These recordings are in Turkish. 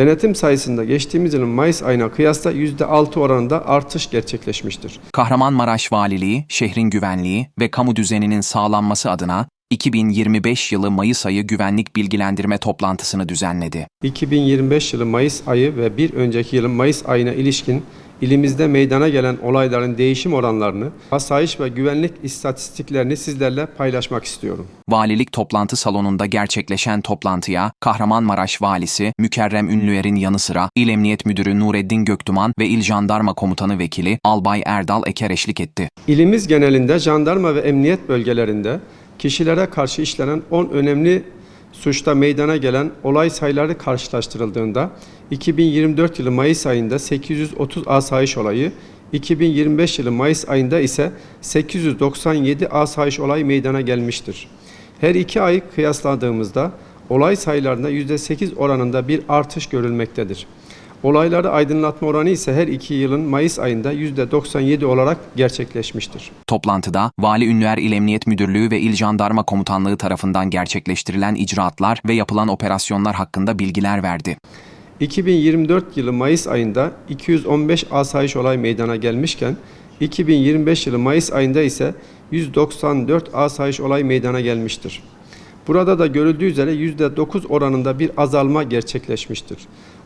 Denetim sayısında geçtiğimiz yılın Mayıs ayına kıyasla %6 oranında artış gerçekleşmiştir. Kahramanmaraş Valiliği, şehrin güvenliği ve kamu düzeninin sağlanması adına 2025 yılı Mayıs ayı güvenlik bilgilendirme toplantısını düzenledi. 2025 yılı Mayıs ayı ve bir önceki yılın Mayıs ayına ilişkin ilimizde meydana gelen olayların değişim oranlarını, asayiş ve güvenlik istatistiklerini sizlerle paylaşmak istiyorum. Valilik toplantı salonunda gerçekleşen toplantıya Kahramanmaraş Valisi Mükerrem Ünlüer'in yanı sıra İl Emniyet Müdürü Nureddin Göktuman ve İl Jandarma Komutanı Vekili Albay Erdal Eker eşlik etti. İlimiz genelinde jandarma ve emniyet bölgelerinde kişilere karşı işlenen 10 önemli suçta meydana gelen olay sayıları karşılaştırıldığında 2024 yılı Mayıs ayında 830 asayiş olayı, 2025 yılı Mayıs ayında ise 897 asayiş olayı meydana gelmiştir. Her iki ay kıyasladığımızda olay sayılarında %8 oranında bir artış görülmektedir. Olayları aydınlatma oranı ise her iki yılın Mayıs ayında %97 olarak gerçekleşmiştir. Toplantıda Vali Ünlüer İl Emniyet Müdürlüğü ve İl Jandarma Komutanlığı tarafından gerçekleştirilen icraatlar ve yapılan operasyonlar hakkında bilgiler verdi. 2024 yılı Mayıs ayında 215 asayiş olay meydana gelmişken 2025 yılı Mayıs ayında ise 194 asayiş olay meydana gelmiştir. Burada da görüldüğü üzere %9 oranında bir azalma gerçekleşmiştir.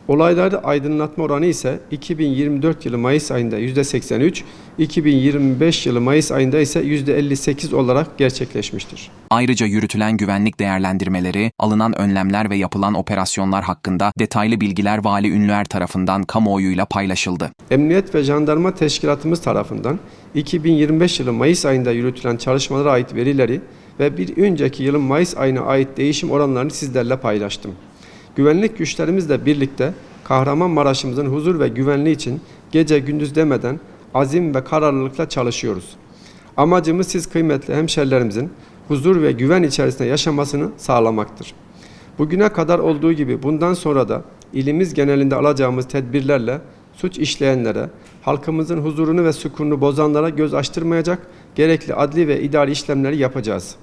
Olayları aydınlatma oranı ise 2024 yılı Mayıs ayında %83, 2025 yılı Mayıs ayında ise %58 olarak gerçekleşmiştir. Ayrıca yürütülen güvenlik değerlendirmeleri, alınan önlemler ve yapılan operasyonlar hakkında detaylı bilgiler Vali Ünlüer tarafından kamuoyuyla paylaşıldı. Emniyet ve Jandarma Teşkilatımız tarafından 2025 yılı Mayıs ayında yürütülen çalışmalara ait verileri ve bir önceki yılın Mayıs ayına ait değişim oranlarını sizlerle paylaştım. Güvenlik güçlerimizle birlikte Kahramanmaraş'ımızın huzur ve güvenliği için gece gündüz demeden azim ve kararlılıkla çalışıyoruz. Amacımız siz kıymetli hemşerilerimizin huzur ve güven içerisinde yaşamasını sağlamaktır. Bugüne kadar olduğu gibi bundan sonra da ilimiz genelinde alacağımız tedbirlerle suç işleyenlere, halkımızın huzurunu ve sükununu bozanlara göz açtırmayacak, gerekli adli ve idari işlemleri yapacağız.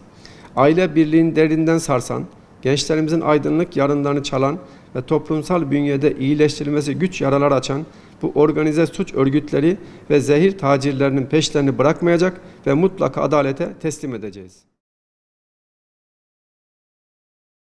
Aile birliğini derinden sarsan, gençlerimizin aydınlık yarınlarını çalan ve toplumsal bünyede iyileştirilmesi güç yaralar açan bu organize suç örgütleri ve zehir tacirlerinin peşlerini bırakmayacak ve mutlaka adalete teslim edeceğiz.